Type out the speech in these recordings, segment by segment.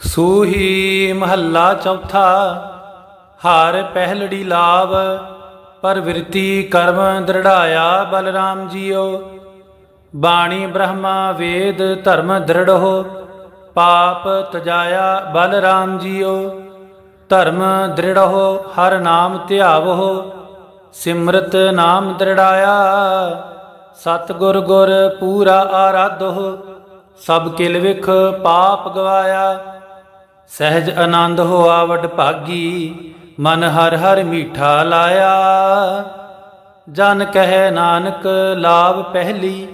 ਸੂਹੀ ਮਹੱਲਾ ਚੌਥਾ, ਹਰ ਪਹਿਲੜੀ ਲਾਭ ਪਰਵਿਰਤੀ ਕਰਮ ਦ੍ਰਿੜਾਇਆ ਬਲਰਾਮ ਜੀਓ। ਬਾਣੀ ਬ੍ਰਹਮਾ ਵੇਦ ਧਰਮ ਦ੍ਰਿੜੋ ਪਾਪ ਤਜਾਇਆ ਬਲਰਾਮ ਜੀਓ। ਧਰਮ ਦ੍ਰਿੜੋ ਹਰ ਨਾਮ ਧਿਆਵੋ ਸਿਮਰਤ ਨਾਮ ਦ੍ਰਿੜਾਇਆ। ਸਤਿਗੁਰ ਗੁਰ ਪੂਰਾ ਆਰਾਧੋ ਸਭ ਕਿਲ ਵਿਖ ਪਾਪ ਗਵਾਇਆ। ਸਹਿਜ ਆਨੰਦ ਹੋਆ ਵਡ ਭਾਗੀ, ਮਨ ਹਰ ਹਰ ਮੀਠਾ ਲਾਇਆ। ਜਨ ਕਹੈ ਨਾਨਕ ਲਾਭ ਪਹਿਲੀ,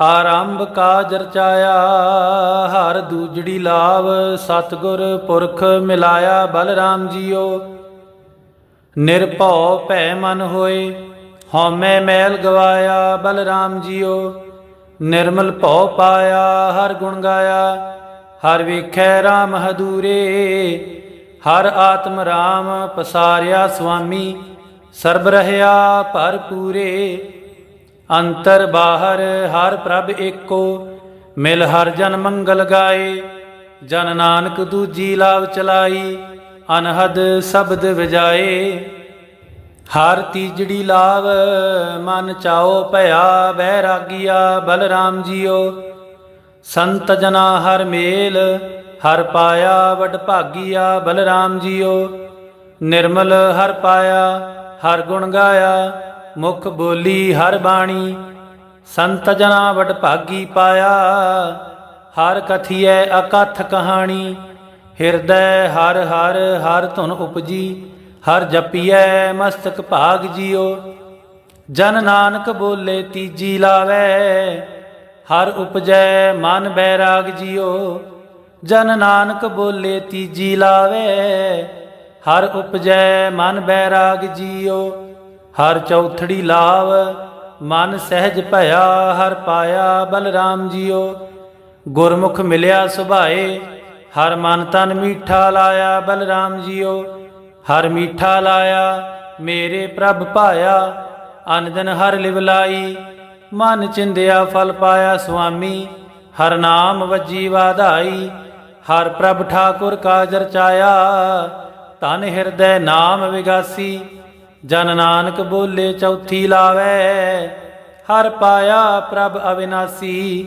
ਆਰੰਭ ਕਾਜ ਰਚਾਇਆ ਹਰ ਦੂਜੜੀ ਲਾਭ ਸਤਿਗੁਰ ਪੁਰਖ ਮਿਲਾਇਆ, ਬਲਰਾਮ ਜੀਓ। ਨਿਰਭਉ ਭੈ ਮਨ ਹੋਏ, ਹਉਮੈ ਮੈਲ ਗਵਾਇਆ, ਬਲਰਾਮ ਜੀਓ। ਨਿਰਮਲ ਭਉ ਪਾਇਆ, ਹਰ ਗੁਣ ਗਾਇਆ। ਹਰ ਵੇਖੈ RAM ਹਦੂਰੇ, ਹਰ ਆਤਮ RAM ਪਸਾਰਿਆ ਸੁਆਮੀ, ਸਰਬ ਰਹਿਆ ਭਰਪੂਰੇ ਅੰਤਰ ਬਾਹਰ ਹਰ ਪ੍ਰਭ ਏਕੋ, ਮਿਲ ਹਰ ਜਨ ਮੰਗਲ ਗਾਏ। ਜਨ ਨਾਨਕ ਦੂਜੀ ਲਾਭ ਚਲਾਈ, ਅਨਹਦ ਸ਼ਬਦ ਵਜਾਏ। ਹਰ ਤੀਜੜੀ ਲਾਭ ਮਨ ਚਾਓ ਭਇਆ ਬੈਰਾਗੀਆ ਬਲਰਾਮ ਜੀਓ। ਸੰਤ ਜਨਾ ਹਰ ਮੇਲ, ਹਰ ਪਾਇਆ ਵਡ ਭਾਗੀਆ ਬਲਰਾਮ ਜੀਓ। ਨਿਰਮਲ ਹਰ ਪਾਇਆ, ਹਰ ਗੁਣ ਗਾਇਆ, ਮੁਖ ਬੋਲੀ ਹਰ ਬਾਣੀ। ਸੰਤ ਜਨਾ ਵਡ ਭਾਗੀ ਪਾਇਆ, ਹਰ ਕਥੀਐ ਅਕਥ ਕਹਾਣੀ। ਹਿਰਦੈ ਹਰ ਹਰ ਹਰ ਧੁਨ ਉਪਜੀ, ਹਰ ਜਪੀਐ ਮਸਤਕ ਭਾਗ ਜਿਓ। ਜਨ ਨਾਨਕ ਬੋਲੇ ਤੀਜੀ ਲਾਵੈ ਹਰ ਉਪਜੈ ਮਨ ਬੈਰਾਗ ਜੀਓ ਜਨ ਨਾਨਕ ਬੋਲੇ ਤੀਜੀ ਲਾਵੈ। ਹਰ ਉਪਜੈ ਮਨ ਬੈਰਾਗ ਜੀਓ ਹਰ ਚੌਥੜੀ ਲਾਵ, ਮਨ ਸਹਿਜ ਭਇਆ, ਹਰ ਪਾਇਆ ਬਲਰਾਮ ਜੀਓ ਗੁਰਮੁਖ ਮਿਲਿਆ ਸੁਭਾਏ, ਹਰ ਮਨ ਤਨ ਮੀਠਾ ਲਾਇਆ ਬਲਰਾਮ ਜੀਓ ਹਰ ਮੀਠਾ ਲਾਇਆ, ਮੇਰੇ ਪ੍ਰਭ ਪਾਇਆ ਅਨੰਦਨ ਹਰ ਲਿਵ ਲਾਈ ਮਨ ਚਿੰਦਿਆ ਫਲ ਪਾਇਆ ਸੁਆਮੀ, ਹਰ ਨਾਮ ਵੱਜੀ ਵਾਧਾਈ, ਹਰ ਪ੍ਰਭ ਠਾਕੁਰ ਕਾਜ ਰਚਾਇਆ ਤਨ ਹਿਰਦੈ ਨਾਮ ਵਿਗਾਸੀ, ਜਨ ਨਾਨਕ ਬੋਲੇ ਚੌਥੀ ਲਾਵੈ, ਹਰ ਪਾਇਆ ਪ੍ਰਭ ਅਵਿਨਾਸੀ,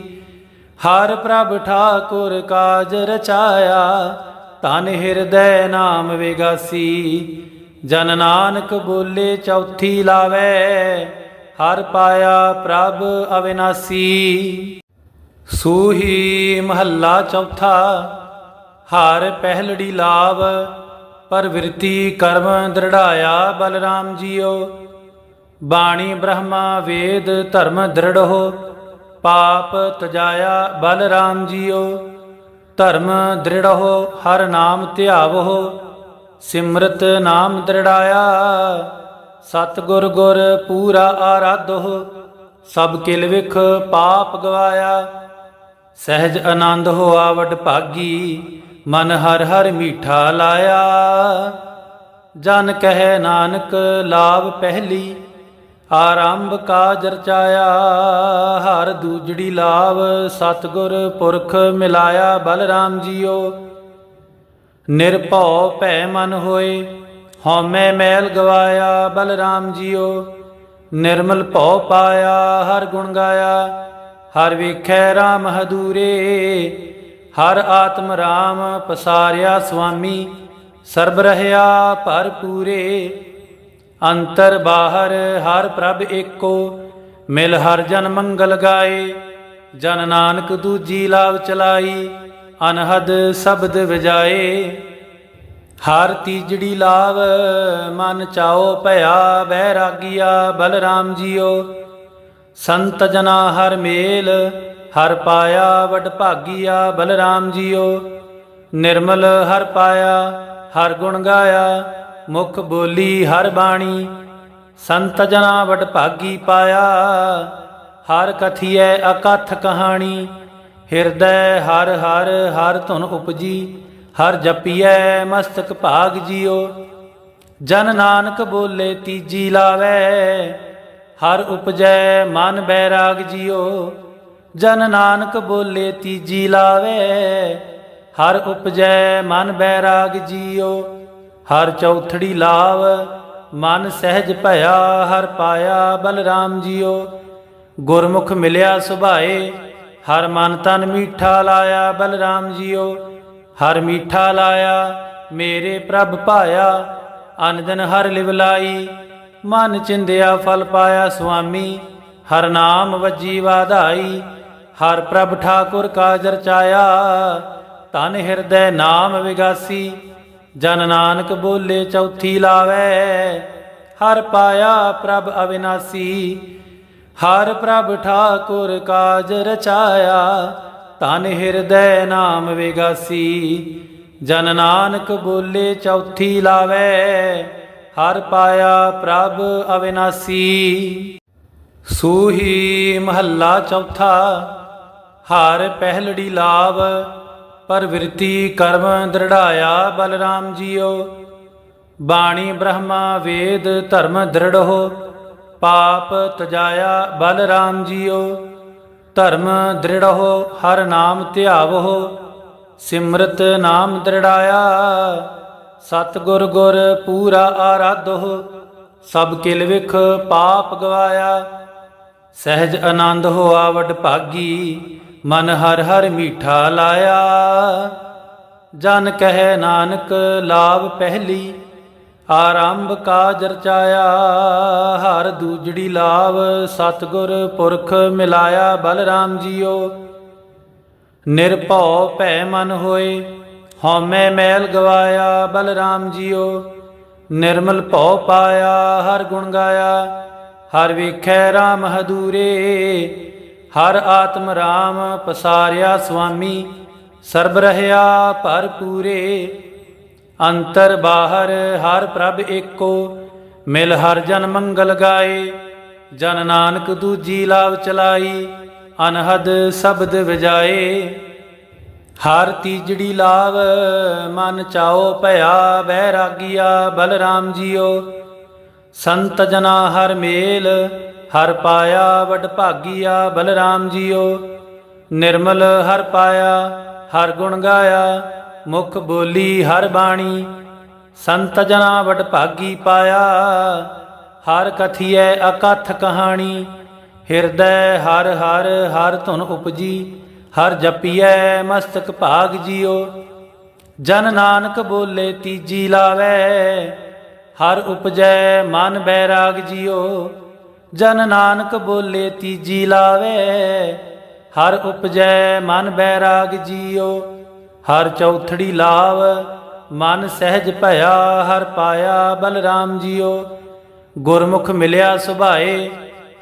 ਹਰ ਪ੍ਰਭ ਠਾਕੁਰ ਕਾਜ ਰਚਾਇਆ ਤਨ ਹਿਰਦੈ ਨਾਮ ਵਿਗਾਸੀ, ਜਨ ਨਾਨਕ ਬੋਲੇ ਚੌਥੀ ਲਾਵੈ। ਹਰ ਪਾਇਆ ਪ੍ਰਭ ਅਵਿਨਾਸੀ। ਸੂਹੀ ਮਹੱਲਾ ਚੌਥਾ, ਹਰ ਪਹਿਲੜੀ ਲਾਭ ਪਰਵਿਰਤੀ ਕਰਮ ਦ੍ਰਿੜਾਇਆ ਬਲਰਾਮ ਜੀਓ। ਬਾਣੀ ਬ੍ਰਹਮਾ ਵੇਦ ਧਰਮ ਦ੍ਰਿੜੋ ਪਾਪ ਤਜਾਇਆ ਬਲਰਾਮ ਜੀਓ। ਧਰਮ ਦ੍ਰਿੜੋ ਹਰ ਨਾਮ ਧਿਆਵੋ ਸਿਮਰਤ ਨਾਮ ਦ੍ਰਿੜਾਇਆ। ਸਤਿਗੁਰ ਗੁਰ ਪੂਰਾ ਆਰਾਧੋ, ਸਭ ਕਿਲ ਵਿਖ ਪਾਪ ਗਵਾਇਆ। ਸਹਿਜ ਆਨੰਦ ਹੋਆ ਵਡ ਭਾਗੀ, ਮਨ ਹਰ ਹਰ ਮੀਠਾ ਲਾਇਆ। ਜਨ ਕਹੈ ਨਾਨਕ ਲਾਭ ਪਹਿਲੀ, ਆਰੰਭ ਕਾਜ ਰਚਾਇਆ ਹਰ ਦੂਜੜੀ ਲਾਭ ਸਤਿਗੁਰ ਪੁਰਖ ਮਿਲਾਇਆ। ਬਲਰਾਮ ਜੀਓ, ਨਿਰਭਉ ਭੈ ਮਨ ਹੋਏ। ਹਉਮੈ ਮੈਲ ਗਵਾਇਆ, ਬਲਰਾਮ ਜੀਓ। ਨਿਰਮਲ ਭਉ ਪਾਇਆ, ਹਰ ਗੁਣ ਗਾਇਆ। ਹਰ ਵੇਖੈ RAM ਹਦੂਰੇ। ਹਰ ਆਤਮ RAM ਪਸਾਰਿਆ ਸੁਆਮੀ। ਸਰਬ ਰਹਿਆ ਭਰਪੂਰੇ ਅੰਤਰ ਬਾਹਰ ਹਰ ਪ੍ਰਭ ਏਕੋ। ਮਿਲ ਹਰ ਜਨ ਮੰਗਲ ਗਾਏ। ਜਨ ਨਾਨਕ ਦੂਜੀ ਲਾਭ ਚਲਾਈ। ਅਨਹਦ ਸ਼ਬਦ ਵਜਾਏ। ਹਰ ਤੀਜੜੀ ਲਾਭ ਮਨ ਚਾਓ ਭਇਆ ਬੈਰਾਗੀਆ ਬਲਰਾਮ ਜੀਓ। ਸੰਤ ਜਨਾ ਹਰ ਮੇਲ, ਹਰ ਪਾਇਆ ਵਡ ਭਾਗੀਆ, ਬਲਰਾਮ ਜੀਓ। ਨਿਰਮਲ ਹਰ ਪਾਇਆ, ਹਰ ਗੁਣ ਗਾਇਆ, ਮੁਖ ਬੋਲੀ ਹਰ ਬਾਣੀ। ਸੰਤ ਜਨਾ ਵਡ ਭਾਗੀ ਪਾਇਆ, ਹਰ ਕਥੀਐ ਅਕਥ ਕਹਾਣੀ। ਹਿਰਦੈ ਹਰ ਹਰ ਹਰ ਧੁਨ ਉਪਜੀ ਹਰ ਜਪੀਐ ਮਸਤਕ ਭਾਗ ਜੀਓ। ਜਨ ਨਾਨਕ ਬੋਲੇ ਤੀਜੀ ਲਾਵੈ। ਹਰ ਉਪਜੈ ਮਨ ਬੈਰਾਗ ਜੀਓ। ਜਨ ਨਾਨਕ ਬੋਲੇ ਤੀਜੀ ਲਾਵੇ। ਹਰ ਉਪਜੈ ਮਨ ਬੈਰਾਗ ਜੀਓ। ਹਰ ਚੌਥੜੀ ਲਾਵ, ਮਨ ਸਹਿਜ ਭਇਆ, ਹਰ ਪਾਇਆ ਬਲਰਾਮ ਜੀਓ। ਗੁਰਮੁਖ ਮਿਲਿਆ ਸੁਭਾਏ, ਹਰ ਮਨ ਤਨ ਮੀਠਾ ਲਾਇਆ ਬਲਰਾਮ ਜੀਓ। ਹਰ ਮੀਠਾ ਲਾਇਆ, ਮੇਰੇ ਪ੍ਰਭ ਪਾਇਆ, ਅਨੰਦਨ ਹਰ ਲਿਵਲਾਈ ਮਨ ਚਿੰਦਿਆ ਫਲ ਪਾਇਆ ਸੁਆਮੀ, ਹਰ ਨਾਮ ਵੱਜੀ ਵਾਧਾਈ, ਹਰ ਪ੍ਰਭ ਠਾਕੁਰ ਕਾਜ ਰਚਾਇਆ ਤਨ ਹਿਰਦੈ ਨਾਮ ਵਿਗਾਸੀ, ਜਨ ਨਾਨਕ ਬੋਲੇ ਚੌਥੀ ਲਾਵੇ, ਹਰ ਪਾਇਆ ਪ੍ਰਭ ਅਵਿਨਾਸੀ, ਹਰ ਪ੍ਰਭ ਠਾਕੁਰ ਕਾਜ ਰਚਾਇਆ ਧਨ ਹਿਰਦੈ ਨਾਮ ਵਿਗਾਸੀ, ਜਨ ਨਾਨਕ ਬੋਲੇ ਚੌਥੀ ਲਾਵੇ, ਹਰ ਪਾਇਆ ਪ੍ਰਭ ਅਵਿਨਾਸੀ। ਸੂਹੀ ਮਹੱਲਾ ਚੌਥਾ, ਹਰ ਪਹਿਲੜੀ ਲਾਭ ਪਰਵਿਰਤੀ ਕਰਮ ਦ੍ਰਿੜਾਇਆ ਬਲਰਾਮ ਜੀਓ। ਬਾਣੀ ਬ੍ਰਹਮਾ ਵੇਦ ਧਰਮ ਦ੍ਰਿੜੋ ਪਾਪ ਤਜਾਇਆ ਬਲਰਾਮ ਜੀਓ। ਧਰਮ ਦ੍ਰਿੜੋ ਹਰ ਨਾਮ ਧਿਆਵੋ ਸਿਮਰਤ ਨਾਮ ਦ੍ਰਿੜਾਇਆ। ਸਤਿਗੁਰ ਗੁਰ ਪੂਰਾ ਆਰਾਧੋ ਸਭ ਕਿਲ ਵਿਖ ਪਾਪ ਗਵਾਇਆ। ਸਹਿਜ ਆਨੰਦ ਹੋਆ ਵਡ ਭਾਗੀ, ਮਨ ਹਰ ਹਰ ਮੀਠਾ ਲਾਇਆ। ਜਨ ਕਹੈ ਨਾਨਕ ਲਾਭ ਪਹਿਲੀ ਆਰੰਭ ਕਾਜ ਰਚਾਇਆ ਹਰ ਦੂਜੜੀ ਲਾਭ ਸਤਿਗੁਰ ਪੁਰਖ ਮਿਲਾਇਆ, ਬਲਰਾਮ ਜੀਓ। ਨਿਰਭਉ ਭੈ ਮਨ ਹੋਏ, ਹਉਮੈ ਮੈਲ ਗਵਾਇਆ, ਬਲਰਾਮ ਜੀਓ। ਨਿਰਮਲ ਭਉ ਪਾਇਆ, ਹਰ ਗੁਣ ਗਾਇਆ, ਹਰ ਵੇਖੈ RAM ਹਦੂਰੇ। ਹਰ ਆਤਮ RAM ਪਸਾਰਿਆ ਸੁਆਮੀ ਸਰਬ ਰਹਿਆ ਭਰਪੂਰੇ। ਅੰਤਰ ਬਾਹਰ ਹਰ ਪ੍ਰਭ ਏਕੋ, ਮਿਲ ਹਰ ਜਨ ਮੰਗਲ ਗਾਏ, ਜਨ ਨਾਨਕ ਦੂਜੀ ਲਾਭ ਚਲਾਈ, ਅਨਹਦ ਸ਼ਬਦ ਵਜਾਏ। ਹਰ ਤੀਜੜੀ ਲਾਭ ਮਨ ਚਾਓ ਭਇਆ ਬੈਰਾਗੀਆ ਬਲਰਾਮ ਜੀਓ। ਸੰਤ ਜਨਾ ਹਰ ਮੇਲ, ਹਰ ਪਾਇਆ ਵਡ ਭਾਗੀਆ ਬਲਰਾਮ ਜੀਓ। ਨਿਰਮਲ ਹਰ ਪਾਇਆ, ਹਰ ਗੁਣ ਗਾਇਆ ਮੁਖ ਬੋਲੀ ਹਰ ਬਾਣੀ, ਸੰਤ ਜਨਾ ਵਡ ਭਾਗੀ ਪਾਇਆ। ਹਰ ਕਥੀਐ ਅਕਥ ਕਹਾਣੀ, ਹਿਰਦੈ ਹਰ ਹਰ ਹਰ ਧੁਨ ਉਪਜੀ। ਹਰ ਜਪੀਐ ਮਸਤਕ ਭਾਗ ਜੀਓ। ਜਨ ਨਾਨਕ ਬੋਲੇ ਤੀਜੀ ਲਾਵੇ। ਹਰ ਉਪਜੈ ਮਨ ਬੈਰਾਗ ਜੀਓ। ਜਨ ਨਾਨਕ ਬੋਲੇ ਤੀਜੀ ਲਾਵੇ। ਹਰ ਉਪਜੈ ਮਨ ਬੈਰਾਗ ਜੀਓ। ਹਰ ਚੌਥੜੀ ਲਾਵ, ਮਨ ਸਹਿਜ ਭਇਆ, ਹਰ ਪਾਇਆ ਬਲਰਾਮ ਜੀਓ। ਗੁਰਮੁਖ ਮਿਲਿਆ ਸੁਭਾਏ,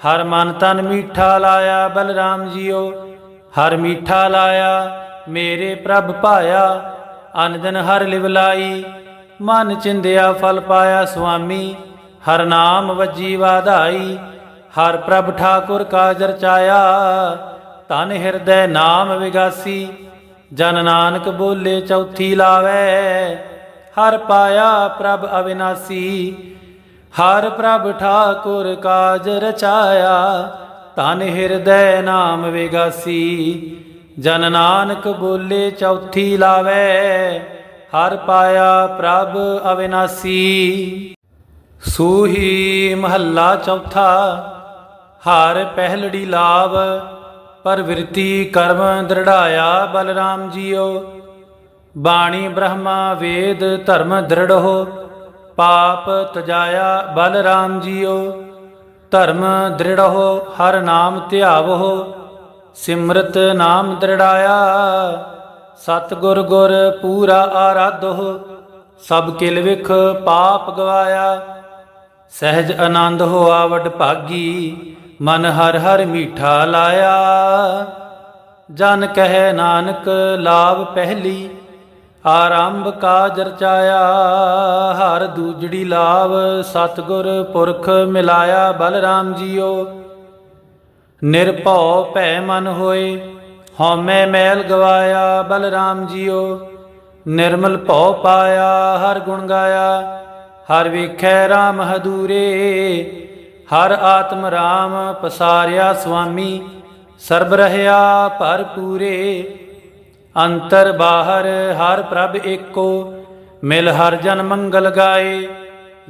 ਹਰ ਮਨ ਤਨ ਮੀਠਾ ਲਾਇਆ ਬਲਰਾਮ ਜੀਓ। ਹਰ ਮੀਠਾ ਲਾਇਆ, ਮੇਰੇ ਪ੍ਰਭ ਪਾਇਆ ਅਨੰਦਨ ਹਰ ਲਿਵ ਲਾਈ। ਮਨ ਚਿੰਦਿਆ ਫਲ ਪਾਇਆ ਸੁਆਮੀ, ਹਰ ਨਾਮ ਵਜੀ ਵਾਧਾਈ। ਹਰ ਪ੍ਰਭ ਠਾਕੁਰ ਕਾਜ ਰਚਾਇਆ ਤਨ ਹਿਰਦੈ ਨਾਮ ਵਿਗਾਸੀ। ਜਨ ਨਾਨਕ ਬੋਲੇ ਚੌਥੀ ਲਾਵੇ, ਹਰ ਪਾਇਆ ਪ੍ਰਭ ਅਵਿਨਾਸੀ। ਹਰ ਪ੍ਰਭ ਠਾਕੁਰ ਕਾਜ ਰਚਾਇਆ ਤਨ ਹਿਰਦੈ ਨਾਮ ਵਿਗਾਸੀ। ਜਨ ਨਾਨਕ ਬੋਲੇ ਚੌਥੀ ਲਾਵੇ, ਹਰ ਪਾਇਆ ਪ੍ਰਭ ਅਵਿਨਾਸੀ। ਸੂਹੀ ਮਹੱਲਾ ਚੌਥਾ, ਹਰ ਪਹਿਲੜੀ ਲਾਭ ਪਰਵਿਰਤੀ ਕਰਮ ਦ੍ਰਿੜਾਇਆ ਬਲਰਾਮ ਜੀਓ। ਬਾਣੀ ਬ੍ਰਹਮਾ ਵੇਦ ਧਰਮ ਦ੍ਰਿੜੋ ਪਾਪ ਤਜਾਇਆ ਬਲਰਾਮ ਜੀਓ। ਧਰਮ ਦ੍ਰਿੜੋ ਹਰ ਨਾਮ ਧਿਆਵੋ ਸਿਮਰਤ ਨਾਮ ਦ੍ਰਿੜਾਇਆ। ਸਤਿਗੁਰ ਗੁਰ ਪੂਰਾ ਆਰਾਧੋ ਸਭ ਕਿਲ ਵਿਖ ਪਾਪ ਗਵਾਇਆ। ਸਹਿਜ ਆਨੰਦ ਹੋ ਵਡ ਭਾਗੀ ਮਨ ਹਰ ਹਰ ਮੀਠਾ ਲਾਇਆ। ਜਨ ਕਹੈ ਨਾਨਕ ਲਾਭ ਪਹਿਲੀ, ਆਰੰਭ ਕਾਜ ਰਚਾਇਆ ਹਰ ਦੂਜੜੀ ਲਾਭ ਸਤਿਗੁਰ ਪੁਰਖ ਮਿਲਾਇਆ। ਬਲਰਾਮ ਜੀਓ, ਨਿਰਭਉ ਭੈ ਮਨ ਹੋਏ, ਹਉਮੈ ਮੈਲ ਗਵਾਇਆ। ਬਲਰਾਮ ਜੀਓ, ਨਿਰਮਲ ਭਉ ਪਾਇਆ। ਹਰ ਗੁਣ ਗਾਇਆ, ਹਰ ਵੇਖੈ RAM ਹਦੂਰੇ। ਹਰ ਆਤਮ RAM ਪਸਾਰਿਆ ਸੁਆਮੀ, ਸਰਬ ਰਹਿਆ ਭਰਪੂਰੇ ਅੰਤਰ ਬਾਹਰ ਹਰ ਪ੍ਰਭ ਏਕੋ, ਮਿਲ ਹਰ ਜਨ ਮੰਗਲ ਗਾਏ।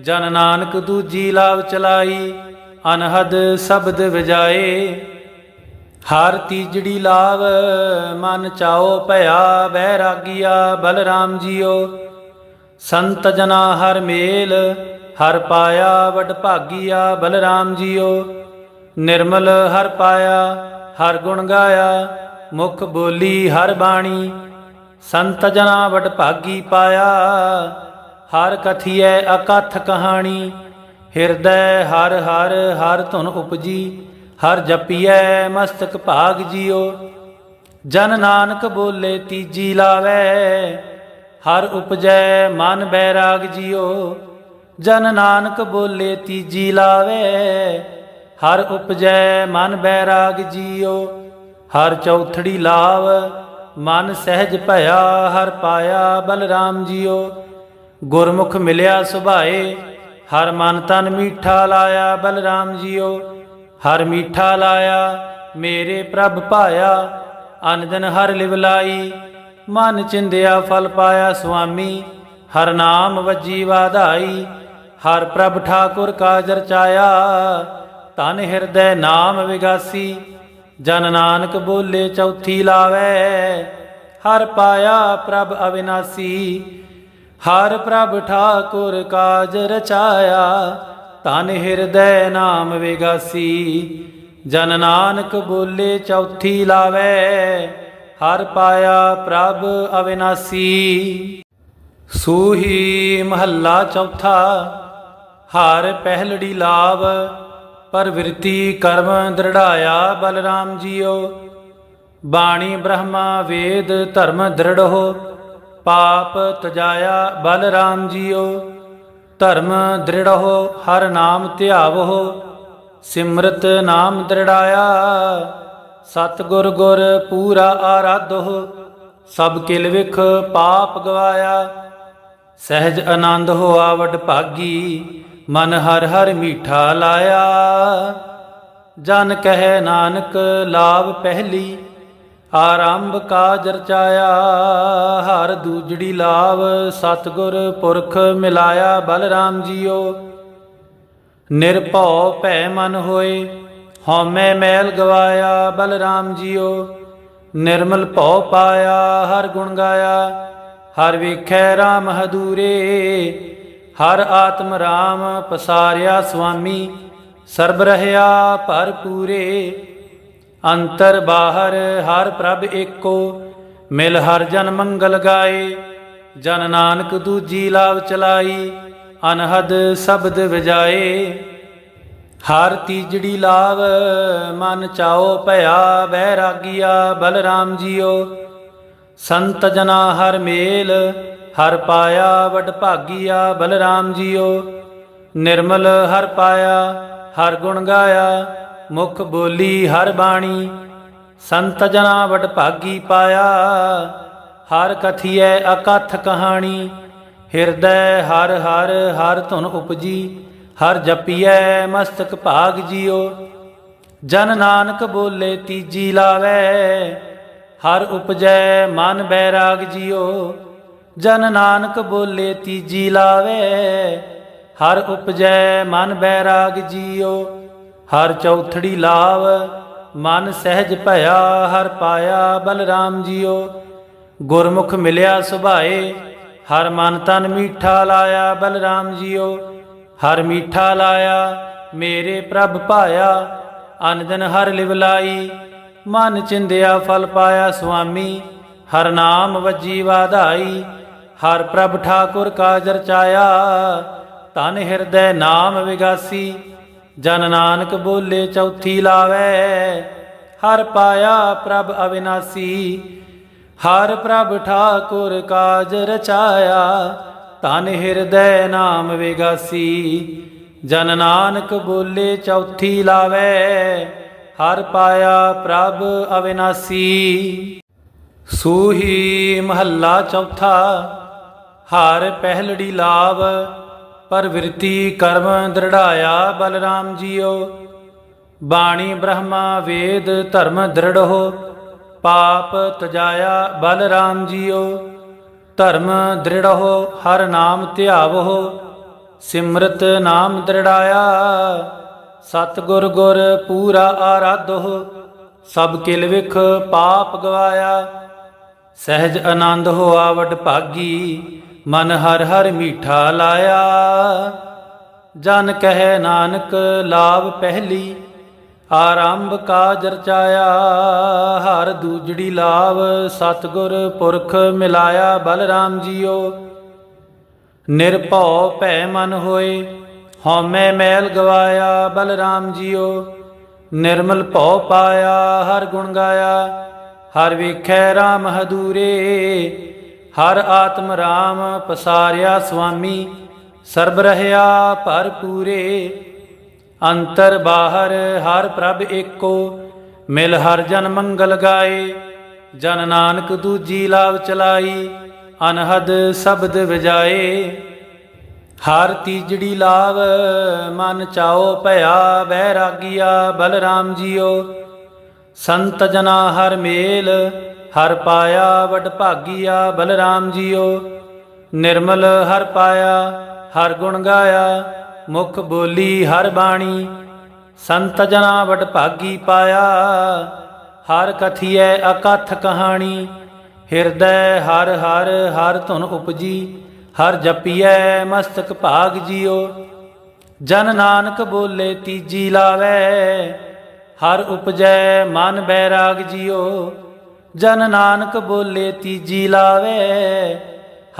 ਜਨ ਨਾਨਕ ਦੂਜੀ ਲਾਭ ਚਲਾਈ, ਅਨਹਦ ਸ਼ਬਦ ਵਜਾਏ। ਹਰ ਤੀਜੜੀ ਲਾਭ ਮਨ ਚਾਓ ਭਇਆ ਬੈਰਾਗੀਆ ਬਲਰਾਮ ਜੀਓ। ਸੰਤ ਜਨਾ ਹਰ ਮੇਲ ਹਰ ਪਾਇਆ ਵਡ ਭਾਗੀਆ ਬਲਰਾਮ ਜੀਓ। ਨਿਰਮਲ ਹਰ ਪਾਇਆ, ਹਰ ਗੁਣ ਗਾਇਆ, ਮੁਖ ਬੋਲੀ ਹਰ ਬਾਣੀ। ਸੰਤ ਜਨਾ ਵਡ ਭਾਗੀ ਪਾਇਆ, ਹਰ ਕਥੀਐ ਅਕਥ ਕਹਾਣੀ। ਹਿਰਦੈ ਹਰ ਹਰ ਹਰ ਧੁਨ ਉਪਜੀ, ਹਰ ਜਪੀਐ ਮਸਤਕ ਭਾਗ ਜਿਉ ਜਨ ਨਾਨਕ ਬੋਲੇ ਤੀਜੀ ਲਾਵੇ, ਹਰ ਉਪਜੈ ਮਨ ਬੈਰਾਗ ਜਿਉ ਜਨ ਨਾਨਕ ਬੋਲੇ ਤੀਜੀ ਲਾਵੇ। ਹਰ ਉਪਜੈ ਮਨ ਬੈਰਾਗ ਜੀਓ। ਹਰ ਚੌਥੜੀ ਲਾਵ, ਮਨ ਸਹਿਜ ਭਇਆ, ਹਰ ਪਾਇਆ ਬਲਰਾਮ ਜਿਉ ਗੁਰਮੁਖ ਮਿਲਿਆ ਸੁਭਾਏ, ਹਰ ਮਨ ਤਨ ਮੀਠਾ ਲਾਇਆ ਬਲਰਾਮ ਜੀਓ। ਹਰ ਮੀਠਾ ਲਾਇਆ, ਮੇਰੇ ਪ੍ਰਭ ਪਾਇਆ ਅਨ ਹਰ ਲਿਵ ਲਾਈ। ਮਨ ਚਿੰਦਿਆ ਫਲ ਪਾਇਆ ਸੁਆਮੀ, ਹਰ ਨਾਮ ਵੱਜੀ ਵਾਧਾਈ। ਹਰ ਪ੍ਰਭ ਠਾਕੁਰ ਕਾਜ ਰਚਾਇਆ ਤਨ ਹਿਰਦੈ ਨਾਮ ਵਿਗਾਸੀ, ਜਨ ਨਾਨਕ ਬੋਲੇ ਚੌਥੀ ਲਾਵੇ, ਹਰ ਪਾਇਆ ਪ੍ਰਭ ਅਵਿਨਾਸੀ। ਹਰ ਪ੍ਰਭ ਠਾਕੁਰ ਕਾਜ ਰਚਾਇਆ ਤਨ ਹਿਰਦੈ ਨਾਮ ਵਿਗਾਸੀ, ਜਨ ਨਾਨਕ ਬੋਲੇ ਚੌਥੀ ਲਾਵੇ, ਹਰ ਪਾਇਆ ਪ੍ਰਭ ਅਵਿਨਾਸੀ। ਸੂਹੀ ਮਹੱਲਾ ਚੌਥਾ ਹਾਰ ਪਹਿਲੜੀ ਲਾਭ ਪਰਵਿਰਤੀ ਕਰਮ ਦ੍ਰਿੜਾਇਆ ਬਲਰਾਮ ਜੀਓ। ਬਾਣੀ ਬ੍ਰਹਮਾ ਵੇਦ ਧਰਮ ਦ੍ਰਿੜੋ ਪਾਪ ਤਜਾਇਆ ਬਲਰਾਮ ਜੀਓ। ਧਰਮ ਦ੍ਰਿੜੋ ਹਰ ਨਾਮ ਧਿਆਵੋ ਸਿਮਰਤ ਨਾਮ ਦ੍ਰਿੜਾਇਆ। ਸਤਿਗੁਰ ਗੁਰ ਪੂਰਾ ਆਰਾਧੋ ਸਭ ਕਿਲ ਵਿਖ ਪਾਪ ਗਵਾਇਆ। ਸਹਿਜ ਆਨੰਦ ਹੋਆ ਵਡ ਭਾਗੀ ਮਨ ਹਰ ਹਰ ਮੀਠਾ ਲਾਇਆ। ਜਨ ਕਹੈ ਨਾਨਕ ਲਾਭ ਪਹਿਲੀ, ਆਰੰਭ ਕਾਜ ਰਚਾਇਆ ਹਰ ਦੂਜੜੀ ਲਾਭ ਸਤਗੁਰ ਪੁਰਖ ਮਿਲਾਇਆ, ਬਲਰਾਮ ਜੀਓ। ਨਿਰਭਉ ਭੈ ਮਨ ਹੋਏ, ਹਉਮੈ ਮੈਲ ਗਵਾਇਆ, ਬਲਰਾਮ ਜੀਓ। ਨਿਰਮਲ ਭਉ ਪਾਇਆ, ਹਰ ਗੁਣ ਗਾਇਆ। ਹਰ ਵੇਖੈ RAM ਹਦੂਰੇ ਹਰ ਆਤਮ RAM ਪਸਾਰਿਆ ਸੁਆਮੀ, ਸਰਬ ਰਹਿਆ ਭਰਪੂਰੇ ਅੰਤਰ ਬਾਹਰ ਹਰ ਪ੍ਰਭ ਏਕੋ, ਮਿਲ ਹਰ ਜਨ ਮੰਗਲ ਗਾਏ। ਜਨ ਨਾਨਕ ਦੂਜੀ ਲਾਭ ਚਲਾਈ, ਅਨਹਦ ਸ਼ਬਦ ਵਜਾਏ। ਹਰ ਤੀਜੜੀ ਲਾਭ ਮਨ ਚਾਓ ਭਇਆ ਬੈਰਾਗੀਆ ਬਲਰਾਮ ਜੀਓ। ਸੰਤ ਜਨਾ ਹਰ ਮੇਲ ਹਰ ਪਾਇਆ ਵਡ ਭਾਗੀਆ ਬਲਰਾਮ ਜੀਓ। ਨਿਰਮਲ ਹਰ ਪਾਇਆ, ਹਰ ਗੁਣ ਗਾਇਆ, ਮੁਖ ਬੋਲੀ ਹਰ ਬਾਣੀ। ਸੰਤ ਜਨਾ ਵਡ ਭਾਗੀ ਪਾਇਆ, ਹਰ ਕਥੀਐ ਅਕਥ ਕਹਾਣੀ। ਹਿਰਦੈ ਹਰ ਹਰ ਹਰ ਧੁਨ ਉਪਜੀ, ਹਰ ਜਪੀਐ ਮਸਤਕ ਭਾਗ ਜਿਉ ਜਨ ਨਾਨਕ ਬੋਲੇ ਤੀਜੀ ਲਾਵੇ, ਹਰ ਉਪਜੈ ਮਨ ਬੈਰਾਗ ਜਿਉ ਜਨ ਨਾਨਕ ਬੋਲੇ ਤੀਜੀ ਲਾਵੇ, ਹਰ ਉਪਜੈ ਮਨ ਬੈਰਾਗ ਜੀਓ, ਹਰ ਚੌਥੜੀ ਲਾਵ, ਮਨ ਸਹਿਜ ਭਇਆ, ਹਰ ਪਾਇਆ ਬਲਰਾਮ ਜੀਓ। ਗੁਰਮੁਖ ਮਿਲਿਆ ਸੁਭਾਏ, ਹਰ ਮਨ ਤਨ ਮੀਠਾ ਲਾਇਆ ਬਲਰਾਮ ਜੀਓ। ਹਰ ਮੀਠਾ ਲਾਇਆ, ਮੇਰੇ ਪ੍ਰਭ ਪਾਇਆ ਅਨ ਹਰ ਲਿਵਲਾਈ ਮਨ ਚਿੰਦਿਆ ਫਲ ਪਾਇਆ ਸੁਆਮੀ, ਹਰ ਨਾਮ ਵਜੀ ਵਾਧਾਈ। ਹਰ ਪ੍ਰਭ ਠਾਕੁਰ ਕਾਜ ਰਚਾਇਆ ਤਨ ਹਿਰਦੈ ਨਾਮ ਵਿਗਾਸੀ, ਜਨ ਨਾਨਕ ਬੋਲੇ ਚੌਥੀ ਲਾਵੇ, ਹਰ ਪਾਇਆ ਪ੍ਰਭ ਅਵਿਨਾਸੀ। ਹਰ ਪ੍ਰਭ ਠਾਕੁਰ ਕਾਜ ਰਚਾਇਆ ਤਨ ਹਿਰਦੈ ਨਾਮ ਵਿਗਾਸੀ, ਜਨ ਨਾਨਕ ਬੋਲੇ ਚੌਥੀ ਲਾਵੇ, ਹਰ ਪਾਇਆ ਪ੍ਰਭ ਅਵਿਨਾਸੀ। ਸੂਹੀ ਮਹੱਲਾ ਚੌਥਾ ਹਰ ਪਹਿਲੜੀ ਲਾਭ ਪਰਵਿਰਤੀ ਕਰਮ ਦ੍ਰਿੜਾਇਆ ਬਲਰਾਮ ਜੀਓ। ਬਾਣੀ ਬ੍ਰਹਮਾ ਵੇਦ ਧਰਮ ਦ੍ਰਿੜੋ ਪਾਪ ਤਜਾਇਆ ਬਲਰਾਮ ਜੀਓ। ਧਰਮ ਦ੍ਰਿੜਹੁ, ਹਰ ਨਾਮ ਧਿਆਵਹੁ, ਸਿਮਰਤ ਨਾਮ ਦ੍ਰਿੜਾਇਆ। ਸਤਿਗੁਰ ਗੁਰ ਪੂਰਾ ਆਰਾਧੋ ਸਭ ਕਿਲ ਵਿਖ ਪਾਪ ਗਵਾਇਆ। ਸਹਿਜ ਆਨੰਦ ਹੋਆ ਵਡ ਭਾਗੀ ਮਨ ਹਰ ਹਰ ਮੀਠਾ ਲਾਇਆ। ਜਨ ਕਹੈ ਨਾਨਕ ਲਾਭ ਪਹਿਲੀ, ਆਰੰਭ ਕਾਜ ਰਚਾਇਆ ਹਰ ਦੂਜੜੀ ਲਾਭ ਸਤਿਗੁਰ ਪੁਰਖ ਮਿਲਾਇਆ। ਬਲਰਾਮ ਜੀਓ, ਨਿਰਭਉ ਭੈ ਮਨ ਹੋਏ। ਹਉਮੈ ਮੈਲ ਗਵਾਇਆ। ਬਲਰਾਮ ਜੀਓ, ਨਿਰਮਲ ਭਉ ਪਾਇਆ। ਹਰ ਗੁਣ ਗਾਇਆ। ਹਰ ਵੇਖੈ RAM ਹਦੂਰੇ। ਹਰ ਆਤਮ ਰਾਮ ਪਸਾਰਿਆ ਸੁਆਮੀ, ਸਰਬ ਰਹਿਆ ਭਰਪੂਰੇ ਅੰਤਰ ਬਾਹਰ ਹਰ ਪ੍ਰਭ ਏਕੋ, ਮਿਲ ਹਰ ਜਨ ਮੰਗਲ ਗਾਏ। ਜਨ ਨਾਨਕ ਦੂਜੀ ਲਾਭ ਚਲਾਈ, ਅਨਹਦ ਸ਼ਬਦ ਵਜਾਏ। ਹਰ ਤੀਜੜੀ ਲਾਭ ਮਨ ਚਾਓ ਭਇਆ ਬੈਰਾਗੀਆ ਬਲਰਾਮ ਜੀਓ। ਸੰਤ ਜਨਾ ਹਰ ਮੇਲ ਹਰ ਪਾਇਆ ਵਡ ਭਾਗੀਆ ਬਲਰਾਮ ਜੀਓ। ਨਿਰਮਲ ਹਰ ਪਾਇਆ, ਹਰ ਗੁਣ ਗਾਇਆ, ਮੁਖ ਬੋਲੀ ਹਰ ਬਾਣੀ। ਸੰਤ ਜਨਾ ਵਡ ਭਾਗੀ ਪਾਇਆ, ਹਰ ਕਥੀਐ ਅਕਥ ਕਹਾਣੀ। ਹਿਰਦੈ ਹਰ ਹਰ ਹਰ ਧੁਨ ਉਪਜੀ, ਹਰ ਜਪੀਐ ਮਸਤਕ ਭਾਗ ਜਿਓ। ਜਨ ਨਾਨਕ ਬੋਲੇ ਤੀਜੀ ਲਾਵੈ, ਹਰ ਉਪਜੈ ਮਨ ਬੈਰਾਗ ਜਿਓ। ਜਨ ਨਾਨਕ ਬੋਲੇ ਤੀਜੀ ਲਾਵੈ।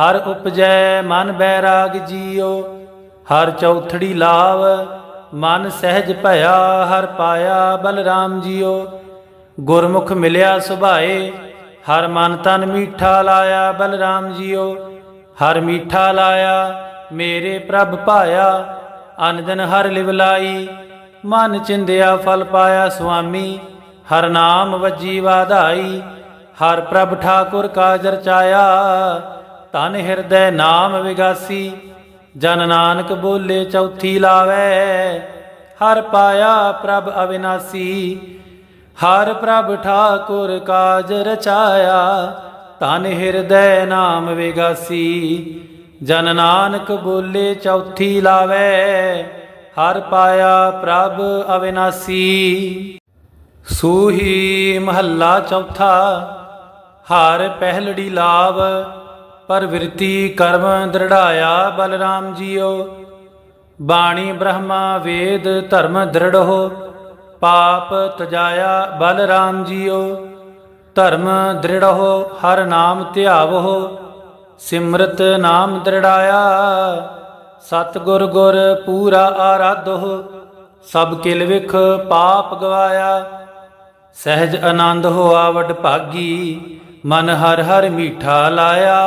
ਹਰ ਉਪਜੈ ਮਨ ਬੈਰਾਗ ਜੀਓ। ਹਰ ਚੌਥੜੀ ਲਾਵ, ਮਨ ਸਹਿਜ ਭਇਆ, ਹਰ ਪਾਇਆ ਬਲਰਾਮ ਜੀਓ। ਗੁਰਮੁਖ ਮਿਲਿਆ ਸੁਭਾਏ, ਹਰ ਮਨ ਤਨ ਮੀਠਾ ਲਾਇਆ ਬਲਰਾਮ ਜੀਓ। ਹਰ ਮੀਠਾ ਲਾਇਆ, ਮੇਰੇ ਪ੍ਰਭ ਪਾਇਆ ਅਨੰਦਨ ਹਰ ਲਿਵ ਲਾਈ। ਮਨ ਚਿੰਦਿਆ ਫਲ ਪਾਇਆ ਸੁਆਮੀ, ਹਰ ਨਾਮ ਵਜੀ ਵਾਧਾਈ। ਹਰ ਪ੍ਰਭ ਠਾਕੁਰ ਕਾਜ ਰਚਾਇਆ ਤਨ ਹਿਰਦੈ ਨਾਮ ਵਿਗਾਸੀ, ਜਨ ਨਾਨਕ ਬੋਲੇ ਚੌਥੀ ਲਾਵੈ, ਹਰ ਪਾਇਆ ਪ੍ਰਭ ਅਵਿਨਾਸੀ। ਹਰ ਪ੍ਰਭ ਠਾਕੁਰ ਕਾਜ ਰਚਾਇਆ ਤਨ ਹਿਰਦੈ ਨਾਮ ਵਿਗਾਸੀ, ਜਨ ਨਾਨਕ ਬੋਲੇ ਚੌਥੀ ਲਾਵੈ, ਹਰ ਪਾਇਆ ਪ੍ਰਭ ਅਵਿਨਾਸੀ। ਸੂਹੀ ਮਹੱਲਾ ਚੌਥਾ ਹਰ ਪਹਿਲੜੀ ਲਾਭ ਪਰਵਿਰਤੀ ਕਰਮ ਦ੍ਰਿੜਾਇਆ ਬਲਰਾਮ ਜੀਓ। ਬਾਣੀ ਬ੍ਰਹਮਾ ਵੇਦ ਧਰਮ ਦ੍ਰਿੜੋ ਪਾਪ ਤਜਾਇਆ ਬਲਰਾਮ ਜੀਓ। ਧਰਮ ਦ੍ਰਿੜੋ ਹਰ ਨਾਮ ਧਿਆਵੋ ਸਿਮਰਤ ਨਾਮ ਦ੍ਰਿੜਾਇਆ। ਸਤਿਗੁਰ ਗੁਰ ਪੂਰਾ ਆਰਾਧੋ ਸਭ ਕਿਲ ਵਿਖ ਪਾਪ ਗਵਾਇਆ। ਸਹਿਜ ਆਨੰਦ ਹੋਆ ਵਡ ਭਾਗੀ ਮਨ ਹਰ ਹਰ ਮੀਠਾ ਲਾਇਆ।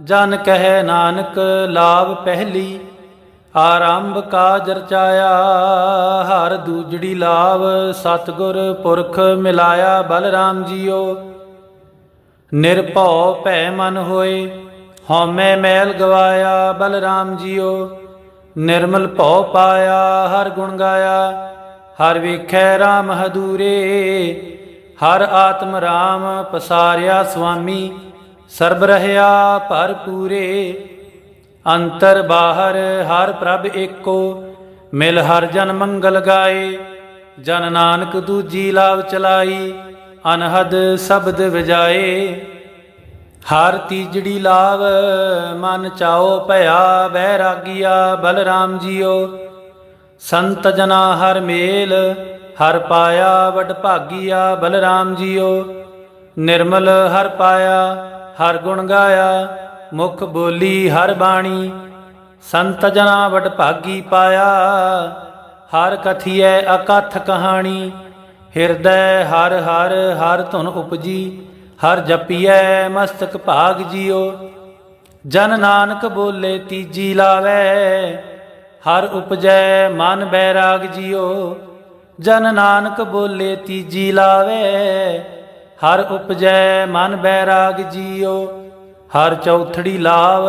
ਜਨ ਕਹੈ ਨਾਨਕ ਲਾਭ ਪਹਿਲੀ, ਆਰੰਭ ਕਾਜ ਰਚਾਇਆ ਹਰ ਦੂਜੜੀ ਲਾਭ ਸਤਿਗੁਰ ਪੁਰਖ ਮਿਲਾਇਆ। ਬਲਰਾਮ ਜੀਓ, ਨਿਰਭਉ ਭੈ ਮਨ ਹੋਏ, ਹਉਮੈ ਮੈਲ ਗਵਾਇਆ। ਬਲਰਾਮ ਜੀਓ, ਨਿਰਮਲ ਭਉ ਪਾਇਆ। ਹਰ ਗੁਣ ਗਾਇਆ, ਹਰ ਵੇਖੈ RAM ਹਦੂਰੇ। ਹਰ ਆਤਮ ਰਾਮ ਪਸਾਰਿਆ ਸੁਆਮੀ ਸਰਬ ਰਹਿਆ ਭਰਪੂਰੇ ਅੰਤਰ ਬਾਹਰ ਹਰ ਪ੍ਰਭ ਏਕੋ, ਮਿਲ ਹਰ ਜਨ ਮੰਗਲ ਗਾਏ। ਜਨ ਨਾਨਕ ਦੂਜੀ ਲਾਭ ਚਲਾਈ, ਅਨਹਦ ਸ਼ਬਦ ਵਜਾਏ। ਹਰ ਤੀਜੜੀ ਲਾਭ ਮਨ ਚਾਓ ਭਇਆ ਬੈਰਾਗੀਆ ਬਲਰਾਮ ਜੀਓ। ਸੰਤ ਜਨਾ ਹਰ ਮੇਲ ਹਰ ਪਾਇਆ ਵਡ ਭਾਗੀਆ ਬਲਰਾਮ ਜੀਓ। ਨਿਰਮਲ ਹਰ ਪਾਇਆ, ਹਰ ਗੁਣ ਗਾਇਆ, ਮੁਖ ਬੋਲੀ ਹਰ ਬਾਣੀ। ਸੰਤ ਜਨਾ ਵਡ ਭਾਗੀ ਪਾਇਆ, ਹਰ ਕਥੀਐ ਅਕਥ ਕਹਾਣੀ। ਹਿਰਦੈ ਹਰ ਹਰ ਹਰ ਧੁਨ ਉਪਜੀ, ਹਰ ਜਪੀਐ ਮਸਤਕ ਭਾਗ ਜਿਓ। ਜਨ ਨਾਨਕ ਬੋਲੇ ਤੀਜੀ ਲਾਵੈ, ਹਰ ਉਪਜੈ ਮਨ ਬੈਰਾਗ ਜਿਓ। ਜਨ ਨਾਨਕ ਬੋਲੇ ਤੀਜੀ ਲਾਵੈ, ਹਰ ਉਪਜੈ ਮਨ ਬੈਰਾਗ ਜੀਓ, ਹਰ ਚੌਥੜੀ ਲਾਵ,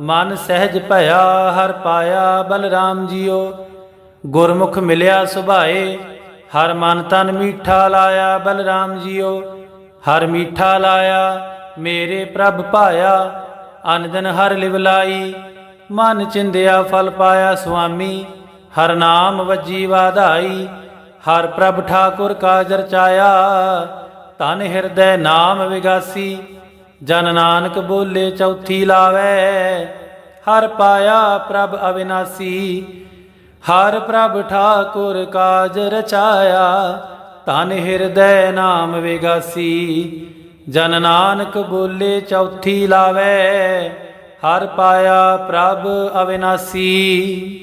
ਮਨ ਸਹਿਜ ਭਇਆ, ਹਰ ਪਾਇਆ ਬਲਰਾਮ ਜੀਓ। ਗੁਰਮੁਖ ਮਿਲਿਆ ਸੁਭਾਏ, ਹਰ ਮਨ ਤਨ ਮੀਠਾ ਲਾਇਆ ਬਲਰਾਮ ਜੀਓ। ਹਰ ਮੀਠਾ ਲਾਇਆ, ਮੇਰੇ ਪ੍ਰਭ ਪਾਇਆ ਅਨੰਦਨ ਹਰ ਲਿਵ ਲਾਈ। ਮਨ ਚਿੰਦਿਆ ਫਲ ਪਾਇਆ ਸੁਆਮੀ, ਹਰ ਨਾਮ ਵੱਜੀ ਵਾਧਾਈ। ਹਰ ਪ੍ਰਭ ਠਾਕੁਰ ਕਾਜ ਰਚਾਇਆ ਤਨ ਹਿਰਦੈ ਨਾਮ ਵਿਗਾਸੀ, ਜਨ ਨਾਨਕ ਬੋਲੇ ਚੌਥੀ ਲਾਵੇ, ਹਰ ਪਾਇਆ ਪ੍ਰਭ ਅਵਿਨਾਸੀ, ਹਰ ਪ੍ਰਭ ਠਾਕੁਰ ਕਾਜ ਰਚਾਇਆ ਤਨ ਹਿਰਦੈ ਨਾਮ ਵਿਗਾਸੀ, ਜਨ ਨਾਨਕ ਬੋਲੇ ਚੌਥੀ ਲਾਵੇ, ਹਰ ਪਾਇਆ ਪ੍ਰਭ ਅਵਿਨਾਸੀ।